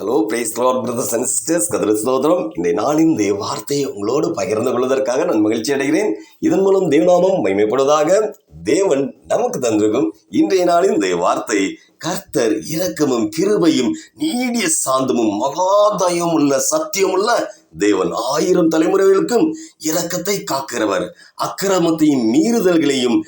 Hello praise lord brothers and sisters கதிர சோதரம் இந்த நாளின் தேவ வார்த்தையை உங்களோடு பகிர்ந்து கொள்வதற்காக நான் மகிழ்ச்சி அடைகிறேன். இதன் மூலம் தேவநாமம் மைமைப்படுவதாக தேவன் நமக்கு தந்திருக்கும் இன்றைய நாளின் தேவ வார்த்தை. கர்த்தர் இரக்கமும் கிருபையும் நீடிய சாந்தமும் மகாதயம் உள்ள சத்தியம் உள்ள தேவன். ஆயிரம் தலைமுறைகளுக்கும் இரக்கத்தை காக்கிறவர். அக்கிரமத்தையும் மீறுதல்களையும்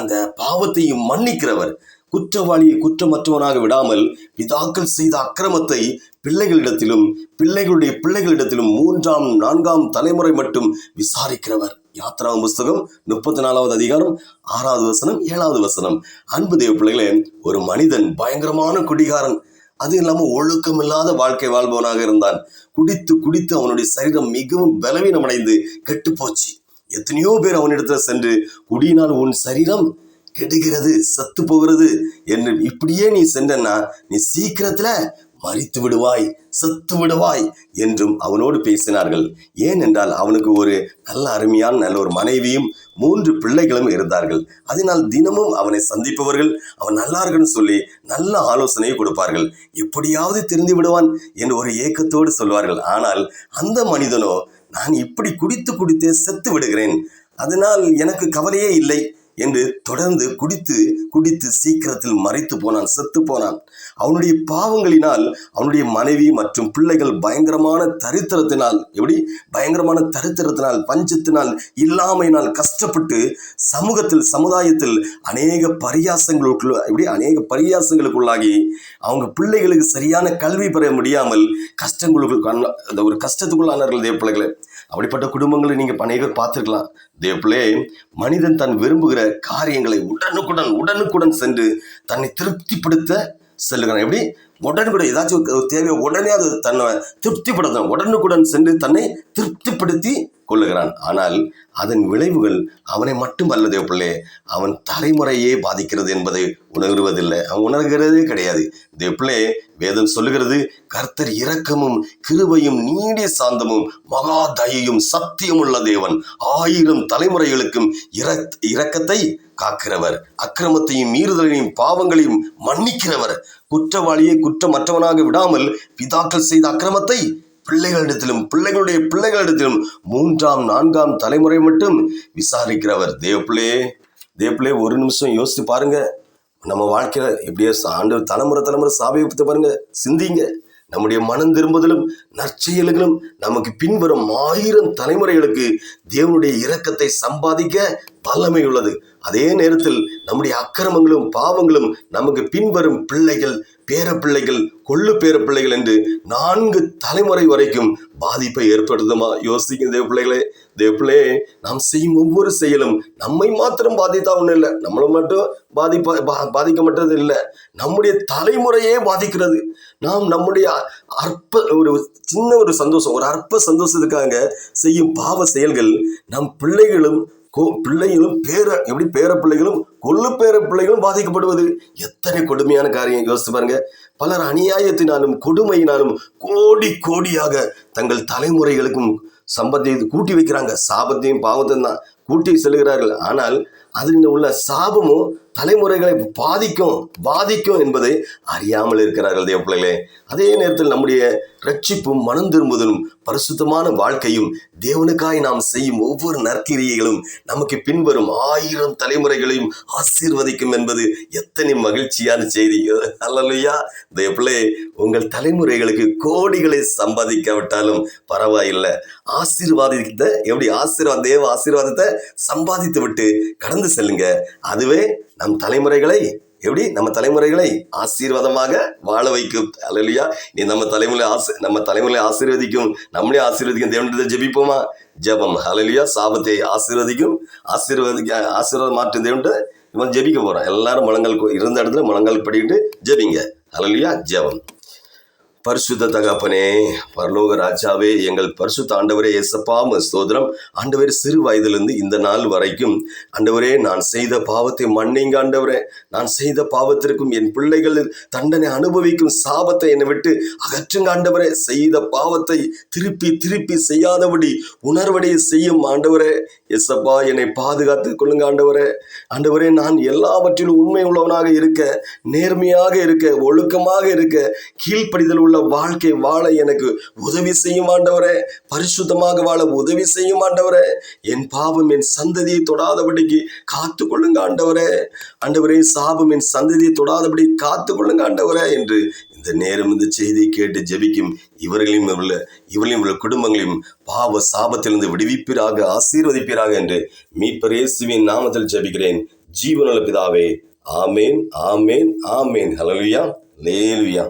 அந்த பாவத்தையும் மன்னிக்கிறவர். குற்றவாளியை குற்றமற்றவனாக விடாமல் பிதாக்கள் செய்த அக்கிரமத்தை பிள்ளைகளிடத்திலும் பிள்ளைகளுடைய பிள்ளைகளிடத்திலும் மூன்றாம் நான்காம் தலைமுறை மட்டும் விசாரிக்கிறவர். யாத்ரா புஸ்தகம் முப்பத்தி நாலாவது அதிகாரம் ஆறாவது வசனம் ஏழாவது வசனம். அன்பு தேவ பிள்ளைகளே ஒரு மனிதன் பயங்கரமான குடிகாரன். அது இல்லாமல் ஒழுக்கம் இல்லாத வாழ்க்கை வாழ்பவனாக இருந்தான். குடித்து குடித்து அவனுடைய சரீரம் மிகவும் பலவீனமடைந்து கெட்டு போச்சு எத்தனையோ பேர் அவனிடத்துல சென்று குடியினால் உன் சரீரம் கெடுகிறது சத்து போகிறது. என்று இப்படியே நீ சென்றன்னா நீ சீக்கிரத்துல மறித்து விடுவாய் செத்து விடுவாய் என்றும் அவனோடு பேசினார்கள். ஏனென்றால் அவனுக்கு ஒரு நல்ல அருமையான நல்ல ஒரு மனைவியும் மூன்று பிள்ளைகளும் இருந்தார்கள். அதனால் தினமும் அவனை சந்திப்பவர்கள் அவன் நல்லா இருக்குன்னு சொல்லி நல்ல ஆலோசனையை கொடுப்பார்கள். எப்படியாவது திருந்தி விடுவான் என்று ஒரு ஏக்கத்தோடு சொல்வார்கள். ஆனால் அந்த மனிதனோ நான் இப்படி குடித்து குடித்தே செத்து விடுகிறேன். அதனால் எனக்கு கவலையே இல்லை. என்று தொடர்ந்து குடித்து குடித்து சீக்கிரத்தில் மறைத்து போனான் செத்து போனான். அவனுடைய பாவங்களினால் அவனுடைய மனைவி மற்றும் பிள்ளைகள் பயங்கரமான தரித்திரத்தினால் எப்படி? பயங்கரமான தரித்திரத்தினால் பஞ்சத்தினால் இல்லாமையினால் கஷ்டப்பட்டு சமூகத்தில் சமுதாயத்தில் அநேக பரியாசங்களுக்குள்ள எப்படி? அநேக பரியாசங்களுக்குள்ளாகி அவங்க பிள்ளைகளுக்கு சரியான கல்வி பெற முடியாமல் கஷ்டங்களுக்கு அந்த ஒரு கஷ்டத்துக்குள்ளானார்கள் தேவ பிள்ளைகளை. அப்படிப்பட்ட குடும்பங்களை நீங்கள் அநேகர் பார்த்துருக்கலாம். தேவப்பிள்ளே மனிதன் தன் விரும்புகிற காரியங்களை உடனுக்குடன் உடனுக்குடன் சென்று தன்னை திருப்திப்படுத்த செல்லுகிறான். எப்படி? உடனுக்குடன் ஏதாச்சும் ஒரு தேவையை உடனே அது தன்னை திருப்திப்படுத்தணும். உடனுக்குடன் சென்று தன்னை திருப்திப்படுத்தி கொள்ளுகிறான். ஆனால் அதன் விளைவுகள் அவனை மட்டும் அல்ல தேவப்பிள்ளே அவன் தலைமுறையே பாதிக்கிறது என்பதை உணர்வதில்லை அவன் உணர்கிறதே கிடையாது. தேவப்பிள்ளே வேதம் சொல்லுகிறது கர்த்தர் இரக்கமும் கிருபையும் நீடிய சாந்தமும் மகா தயையும் சத்தியம் உள்ள தேவன். ஆயிரம் தலைமுறைகளுக்கும் இரக் இரக்கத்தை காக்கிறவர். அக்கிரமத்தையும் மீறுதலையும் பாவங்களையும் மன்னிக்கிறவர். குற்றவாளியை குற்றமற்றவனாக விடாமல் பிதாக்கள் செய்த அக்கிரமத்தை பிள்ளைகளிடத்திலும் பிள்ளைகளுடைய பிள்ளைகளிடத்திலும் மூன்றாம் நான்காம் தலைமுறை மட்டும் விசாரிக்கிறவர். தேவப்பிள்ளையே தேவப்பிள்ளையே ஒரு நிமிஷம் யோசித்து பாருங்க. நம்ம வாழ்க்கையில் எப்படியோ ஆண்டு தலைமுறை தலைமுறை சாபை பற்றி பாருங்க. சிந்திங்க. நம்முடைய மனம் திரும்புதலும் நற்செயல்களும் நமக்கு பின்வரும் ஆயிரம் தலைமுறைகளுக்கு தேவனுடைய இரக்கத்தை சம்பாதிக்க வல்லமை உள்ளது. அதே நேரத்தில் நம்முடைய அக்கிரமங்களும் பாவங்களும் நமக்கு பின்வரும் பிள்ளைகள் பேர பிள்ளைகள் கொள்ளு பேர பிள்ளைகள் என்று நான்கு தலைமுறை வரைக்கும் பாதிப்பை ஏற்படுத்துமா? யோசிக்க தேவ பிள்ளைகளே தேவ பிள்ளையே நாம் செய்யும் ஒவ்வொரு செயலும் நம்மை மாத்திரம் பாதித்தா ஒன்றும் இல்லை. நம்மளை மட்டும் பாதிப்பா பா பாதிக்கப்பட்டது இல்லை. நம்முடைய தலைமுறையே பாதிக்கிறது. நாம் நம்முடைய அற்ப ஒரு சின்ன ஒரு சந்தோஷம் ஒரு அற்ப சந்தோஷத்துக்காக செய்யும் பாவ செயல்கள் நம் பிள்ளைகளும் பிள்ளைகளும் பேர எப்படி பேர பிள்ளைகளும் கொள்ளு பேர பிள்ளைகளும் பாதிக்கப்படுவது? எத்தனை கொடுமையான காரியம் யோசித்து பாருங்க. பலர் அநியாயத்தினாலும் கொடுமையினாலும் கோடி கோடியாக தங்கள் தலைமுறைகளுக்கும் சம்பத்தை கூட்டி வைக்கிறாங்க. சாபத்தையும் பாவத்தையும் தான் கூட்டி செல்கிறார்கள். ஆனால் அதில் உள்ள சாபமும் தலைமுறைகளை பாதிக்கும் பாதிக்கும் என்பதை அறியாமல் இருக்கிறார்கள் தேவ பிள்ளைகளே. அதே நேரத்தில் நம்முடைய ரட்சிப்பும் மனம் திரும்புதலும் பரிசுத்தமான வாழ்க்கையும் தேவனுக்காய் நாம் செய்யும் ஒவ்வொரு நற்கிரியைகளும் நமக்கு பின்வரும் ஆயிரம் தலைமுறைகளையும் ஆசீர்வதிக்கும் என்பது எத்தனை மகிழ்ச்சியான செய்தி. அல்லலையா. தேவ உங்கள் தலைமுறைகளுக்கு கோடிகளை சம்பாதிக்காவிட்டாலும் பரவாயில்லை. ஆசீர்வாதத்தை எப்படி? ஆசீர்வாத தேவ ஆசீர்வாதத்தை சம்பாதித்து விட்டு கடந்து செல்லுங்க. அதுவே நம் தலைமுறைகளை எப்படி? நம்ம தலைமுறைகளை ஆசீர்வாதமாக வாழ வைக்கும். அலலியா நீ நம்ம தலைமுறை ஆசி நம்ம தலைமுறை ஆசீர்வதிக்கும். நம்மளே ஆசீர்வதிக்கும். தேவன்றதை ஜெபிப்போமா? ஜெபம். அலலியா சாபத்தை ஆசீர்வதிக்கும். ஆசீர்வதிக்க ஆசீர்வாதம் மாற்றும் தேவன்ட்டு இவன் ஜெபிக்க போகிறான் எல்லாரும் முழங்கால் இருந்த இடத்துல முழங்கால் படிக்கிட்டு ஜெபிங்க. அலலியா ஜெபம். பரிசுத்த தகப்பனே பரலோக ராஜாவே எங்கள் பரிசுத்த ஆண்டவரே எசப்பாம ஸ்தோத்திரம். ஆண்டவரே சிறு வயதிலிருந்து இந்த நாள் வரைக்கும் ஆண்டவரே நான் செய்த பாவத்தை மன்னிங்க ஆண்டவரே. நான் செய்த பாவத்திற்கும் என் பிள்ளைகள் தண்டனை அனுபவிக்கும் சாபத்தை என்னை விட்டு அகற்றுங்க ஆண்டவரே. செய்த பாவத்தை திருப்பி திருப்பி செய்யாதபடி உணர்வடைய செய்யும் ஆண்டவரே. எசப்பா என்னை பாதுகாத்து கொள்ளுங்க ஆண்டவரே. ஆண்டவரே நான் எல்லாவற்றிலும் உண்மை உள்ளவனாக இருக்க நேர்மையாக இருக்க ஒழுக்கமாக இருக்க கீழ்ப்படிதல் உள்ள வாழ்க்கை வாழ எனக்கு உதவி செய்யும் ஆண்டவரே. பரிசுத்தமாக வாழ உதவி செய்யும் ஆண்டவரே. என் பாவம் என் சந்ததியை தொடாதபடிக்கு காத்து கொள்ளுங்க ஆண்டவரே. ஆண்டவரே சாபம் என் சந்ததியை தொடாதபடி காத்து கொள்ளுங்க ஆண்டவரே என்று இந்த நேரம் இந்த செய்தியை கேட்டு ஜெபிக்கும் இவர்களையும் உள்ள இவர்களையும் உள்ள குடும்பங்களையும் பாவ சாபத்திலிருந்து விடுவிப்பீராக ஆசீர்வதிப்பீராக என்று மீட்பர் இயேசுவின் நாமத்தில் ஜெபிக்கிறேன். ஜீவனுள்ள பிதாவே ஆமேன் ஆமேன் ஆமேன். ஹலலுயா லேலுயா